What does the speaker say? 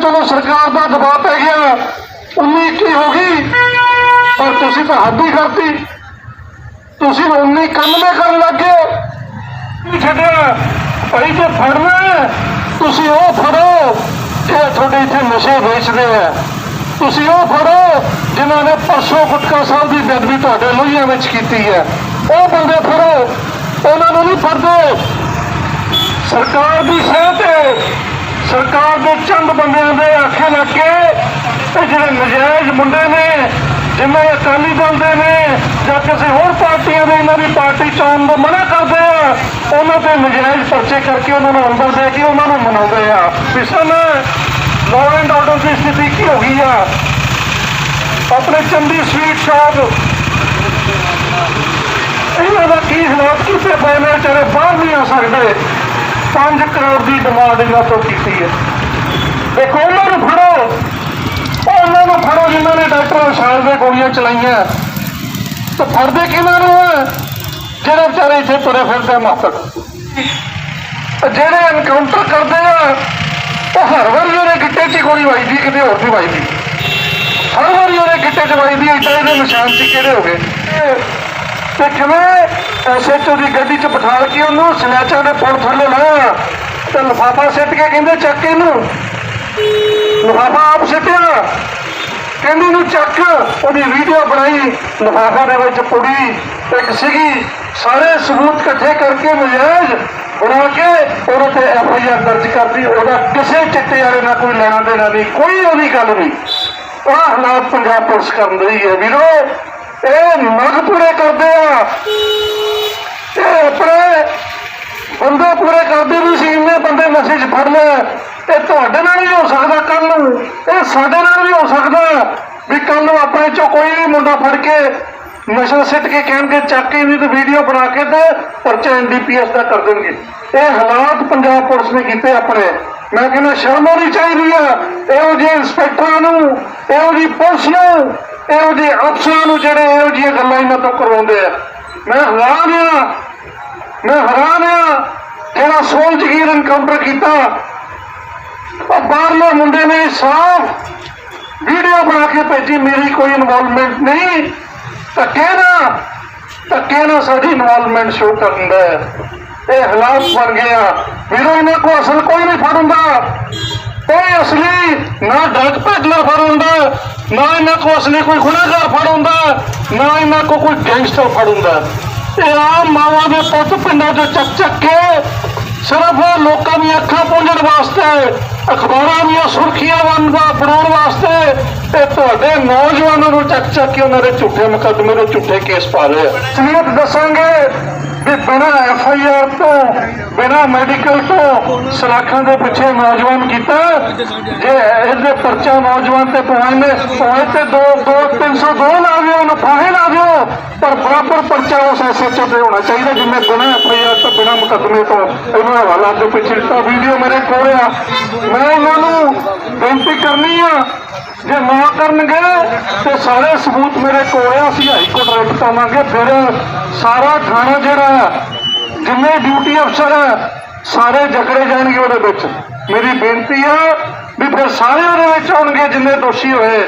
ਚਲੋ ਸਰਕਾਰ ਦਾ ਦਬਾਅ ਪੈ ਗਿਆ 19 ਕੀ ਹੋ ਗਈ, ਪਰ ਤੁਸੀਂ ਤਾਂ ਹੱਦ ਹੀ ਕਰਤੀ। ਤੁਸੀਂ 19 91 ਕਰਨ ਲੱਗੇ ਨਹੀਂ ਛੱਡਿਆ? ਭਾਈ ਜੇ ਫੜਨਾ ਤੁਸੀਂ ਉਹ ਫੜੋ ਇਹ ਤੁਹਾਡੇ ਇੱਥੇ ਨਸ਼ੇ ਵੇਚਦੇ ਆ। ਤੁਸੀਂ ਉਹ ਫੜੋ ਜਿਨ੍ਹਾਂ ਨੇ ਪਰਸੋਂ ਗੁਟਕਾ ਸਾਹਿਬ ਦੀ ਬੇਦਬੀ ਤੁਹਾਡੇ ਲੋਹੀਆਂ ਵਿੱਚ ਕੀਤੀ ਹੈ। ਉਹ ਬੰਦੇ ਫੜੋ, ਉਹਨਾਂ ਨੂੰ ਨਹੀਂ ਫੜਦੇ। ਸਰਕਾਰ ਦੀ ਸਹਿਤ ਹੈ। ਸਰਕਾਰ ਦੇ ਚੰਦ ਬੰਦਿਆਂ ਦੇ ਆਖੇ ਲੱਗ ਕੇ ਇਹ ਜਿਹੜੇ ਨਜਾਇਜ਼ ਮੁੰਡੇ ਨੇ ਜਿਨ੍ਹਾਂ ਦੇ ਅਕਾਲੀ ਦਲ ਦੇ ਨੇ ਜਾਂ ਕਿਸੇ ਹੋਰ ਪਾਰਟੀਆਂ ਦੇ, ਇਹਨਾਂ ਦੀ ਪਾਰਟੀ ਚੋਣ ਦਾ ਮਨਾ ਕਰਦੇ ਆ, ਉਹਨਾਂ ਤੇ ਨਜਾਇਜ਼ ਪਰਚੇ ਕਰਕੇ ਉਹਨਾਂ ਨੂੰ ਅੰਦਰ ਦੇ ਕੇ ਉਹਨਾਂ ਨੂੰ ਮਨਾਉਂਦੇ ਆ। ਮਿਸ਼ਨ ਲਾਅ ਐਂਡ ਆਰਡਰ ਦੀ ਸਥਿਤੀ ਕੀ ਹੋ ਗਈ ਆ? ਆਪਣੇ ਚੰਦੀ ਸਵੀਟ ਸ਼ਾਪ, ਇਹਨਾਂ ਦਾ ਕੀ ਹਾਲਾਤ ਕੀਤੇ ਪਏ ਵਿਚਾਰੇ ਬਾਹਰ ਨਹੀਂ ਆ ਸਕਦੇ। 5 ਕਰੋੜ ਦੀ ਡਿਮਾਂਡ ਇਹਨਾਂ ਤੋਂ ਕੀਤੀ ਹੈ। ਦੇਖੋ, ਉਹਨਾਂ ਨੂੰ ਫੜੋ। ਉਹਨਾਂ ਨੂੰ ਫੜੋ, ਜਿਨ੍ਹਾਂ ਨੇ ਡਾਕਟਰ ਵਿਸ਼ਾਲ ਦੇ ਗੋਲੀਆਂ ਚਲਾਈਆਂ। ਤੇ ਫੜਦੇ ਕਿਹਨਾਂ ਨੂੰ ਜਿਹੜੇ ਵਿਚਾਰੇ ਇੱਥੇ ਤੁਰੇ ਫਿਰਦੇ ਆ ਜਿਹੜੇ ਐਨਕਾਊਂਟਰ ਕਰਦੇ ਆ, ਉਹ ਹਰ ਵਾਰੀ ਉਹਦੇ ਗਿੱਟੇ 'ਚ ਹੀ ਗੋਲੀ ਵੱਜਦੀ, ਕਿਤੇ ਹੋਰ ਨਹੀਂ ਵੱਜਦੀ। ਹਰ ਵਾਰੀ ਉਹਦੇ ਗਿੱਟੇ 'ਚ ਵੱਜਦੀ ਏਦਾਂ ਦੇ ਨਿਸ਼ਾਨ ਸੀ ਕਿਹੜੇ ਹੋ ਗਏ? ਤੇ ਕਿਵੇਂ ਐਸਐਚਓ ਦੀ ਗੱਡੀ 'ਚ ਬਿਠਾ ਕੇ ਉਹਨੂੰ ਸਨੈਚਰ ਦੇ ਪੁਲ ਥੱਲੇ ਲਾਇਆ ਤੇ ਲਫਾਫਾ ਸਿੱਟ ਕੇ ਕਹਿੰਦੇ ਚੱਕ ਇਹਨੂੰ। ਲਫਾਫਾ ਆਪ ਸਿੱਟਿਆ। ਕਹਿੰਦੀ ਨੂੰ ਚੱਕ। ਉਹਦੀ ਵੀਡੀਓ ਬਣਾਈ। ਲਫਾਫਾ ਦੇ ਵਿੱਚ ਪੁੜੀ ਇੱਕ ਸੀਗੀ। ਸਾਰੇ ਸਬੂਤ ਇਕੱਠੇ ਕਰਕੇ ਨਜਾਇਜ਼ ਬਣਾ ਕੇ ਉਹਦੇ ਤੇ ਐਫ ਆਈ ਆਰ ਦਰਜ ਕਰਦੀ ਉਹਦਾ ਕਿਸੇ ਚਿੱਟੇ ਵਾਲੇ ਨਾਲ ਕੋਈ ਲੈਣਾ ਦੇਣਾ ਨਹੀਂ। ਕੋਈ ਉਹਦੀ ਗੱਲ ਨਹੀਂ। ਉਹ ਹਾਲਾਤ ਪੰਜਾਬ ਪੁਲਿਸ ਕਰਨ ਰਹੀ ਹੈ ਵੀਰੋ, ਇਹ ਮਗ ਪੂਰੇ ਕਰਦੇ ਆ। ਇਹ ਆਪਣੇ ਬੰਦੇ ਪੂਰੇ ਕਰਦੇ ਵੀ ਸੀ, ਇੰਨੇ ਬੰਦੇ ਨਸ਼ੇ 'ਚ ਫੜ ਲਏ। ਇਹ ਤੁਹਾਡੇ ਨਾਲ ਵੀ ਹੋ ਸਕਦਾ ਕੱਲ ਨੂੰ। ਇਹ ਸਾਡੇ ਨਾਲ ਵੀ ਹੋ ਸਕਦਾ ਵੀ ਕੱਲ ਨੂੰ ਆਪਣੇ ਚੋਂ ਕੋਈ ਵੀ ਮੁੰਡਾ ਫੜ ਕੇ ਨਸ਼ਾ ਸਿੱਟ ਕੇ ਕਹਿਣਗੇ, ਚੱਕ ਕੇ ਨਹੀਂ ਤੇ ਵੀਡੀਓ ਬਣਾ ਕੇ ਤੇ ਪਰਚਾ ਐਨਡੀਪੀਐਸ ਦਾ ਕਰ ਦੇਣਗੇ। ਇਹ ਹਾਲਾਤ ਪੰਜਾਬ ਪੁਲਿਸ ਨੇ ਕੀਤੇ ਆਪਣੇ। ਮੈਂ ਕਹਿੰਦਾ, ਸ਼ਰਮ ਹੋਣੀ ਚਾਹੀਦੀ ਆ। ਇਹੋ ਜਿਹੇ ਇੰਸਪੈਕਟਰਾਂ ਨੂੰ, ਇਹੋ ਜਿਹੀ ਪੁਲਿਸ ਨੂੰ, ਇਹੋ ਜਿਹੇ ਅਫਸਰਾਂ ਨੂੰ ਜਿਹੜੇ ਇਹੋ ਜਿਹੀਆਂ ਗੱਲਾਂ ਇਹਨਾਂ ਤੋਂ ਕਰਵਾਉਂਦੇ ਆ। ਮੈਂ ਹੈਰਾਨ ਆ ਮੈਂ ਹੈਰਾਨ ਆ, ਜਿਹੜਾ ਸੋਲ ਜਗੀਰ ਐਨਕਾਊਂਟਰ ਕੀਤਾ। ਉਹ ਬਾਹਰਲੇ ਮੁੰਡੇ ਨੇ ਸਾਫ਼ ਵੀਡੀਓ ਬਣਾ ਕੇ ਭੇਜੀ, ਮੇਰੀ ਕੋਈ ਇਨਵੋਲਵਮੈਂਟ ਨਹੀਂ। ਧੱਕੇ ਨਾ ਧੱਕੇ ਨਾਲ ਸਾਡੀ ਇਨਵੋਲਵਮੈਂਟ ਸ਼ੋ ਕਰਦਾ ਇਹ ਹਾਲਾਤ ਬਣ ਗਿਆ ਵੀਰੋ, ਇਹਨਾਂ ਕੋ ਅਸਲ ਕੋਈ ਨਹੀਂ ਫੜੂੰਦਾ ਕੋਈ ਅਸਲੀ ਨਾ ਡਰਗ ਪੈਡਲਰ ਫੜੂੰਦਾ ਨਾ ਇਹਨਾਂ ਕੋ ਅਸਲੀ ਕੋਈ ਗੁਨਾਹਗਾਰ ਫੜੂੰਦਾ ਨਾ ਇਹਨਾਂ ਕੋ ਕੋਈ ਗੈਂਗਸਟਰ ਫੜੂੰਦਾ ਇਹ ਮਾਵਾਂ ਦੇ ਪੁੱਤ ਪਿੰਡਾਂ ਤੋਂ ਚੱਕ ਚੱਕ ਕੇ ਸਿਰਫ ਲੋਕਾਂ ਦੀਆਂ ਅੱਖਾਂ ਪੂੰਝਣ ਵਾਸਤੇ, ਅਖਬਾਰਾਂ ਦੀਆਂ ਸੁਰਖੀਆਂ ਬਣਦਾ ਬਣਾਉਣ ਵਾਸਤੇ ਤੇ ਤੁਹਾਡੇ ਨੌਜਵਾਨਾਂ ਨੂੰ ਚੱਕ ਚੱਕ ਕੇ ਉਹਨਾਂ ਦੇ ਝੂਠੇ ਮੁਕੱਦਮੇ ਦੇ ਝੂਠੇ ਕੇਸ ਪਾ ਰਹੇ ਆ। ਸਲੀਪ ਦੱਸਾਂਗੇ ਵੀ ਬਿਨਾਂ ਐਫ ਆਈ ਆਰ ਤੋਂ ਬਿਨਾਂ ਮੈਡੀਕਲ ਤੋਂ ਸਲਾਖਾਂ ਦੇ ਪਿੱਛੇ ਨੌਜਵਾਨ ਕੀਤਾ। ਜੇ ਇਹਦੇ ਪਰਚਾ ਨੌਜਵਾਨ ਤੇ ਪਵਾਏ ਪਵਾਏ ਤੇ ਦੋ ਦੋ 302 ਲਾ ਉਹਨੂੰ ਫਾਹੇ ਲਾ ਪਰ ਬਰਾਬਰ ਪਰਚਾ ਉਸ ਐਸਐਚਓ ਤੇ ਹੋਣਾ ਚਾਹੀਦਾ, ਜਿੰਨੇ ਬਿਨਾਂ ਐਫ ਤੋਂ, ਬਿਨਾਂ ਮੁਕੱਦਮੇ ਤੋਂ ਇਹਨਾਂ ਹਵਾਲਾ ਦੇ ਪਿੱਛੇ ਤਾਂ ਵੀਡੀਓ ਮੇਰੇ ਕੋਲ ਆ। ਮੈਂ ਉਹਨਾਂ ਨੂੰ ਬੇਨਤੀ ਕਰਨੀ ਆ, ਜੇ ਨਾ ਕਰਨਗੇ ਤੇ ਸਾਰੇ ਸਬੂਤ ਮੇਰੇ ਕੋਲ ਆ। ਅਸੀਂ ਹਾਈ ਕੋਰਟ ਰੈਕ ਪਾਵਾਂਗੇ ਫਿਰ ਸਾਰਾ ਥਾਣਾ ਜਿਹੜਾ ਜਿੰਨੇ ਡਿਊਟੀ ਅਫਸਰ ਹੈ ਸਾਰੇ ਜਕੜੇ ਜਾਣਗੇ ਉਹਦੇ ਵਿੱਚ। ਮੇਰੀ ਬੇਨਤੀ ਆ ਵੀ ਫਿਰ ਸਾਰੇ ਉਹਦੇ ਵਿੱਚ ਆਉਣਗੇ ਜਿੰਨੇ ਦੋਸ਼ੀ ਹੋਏ।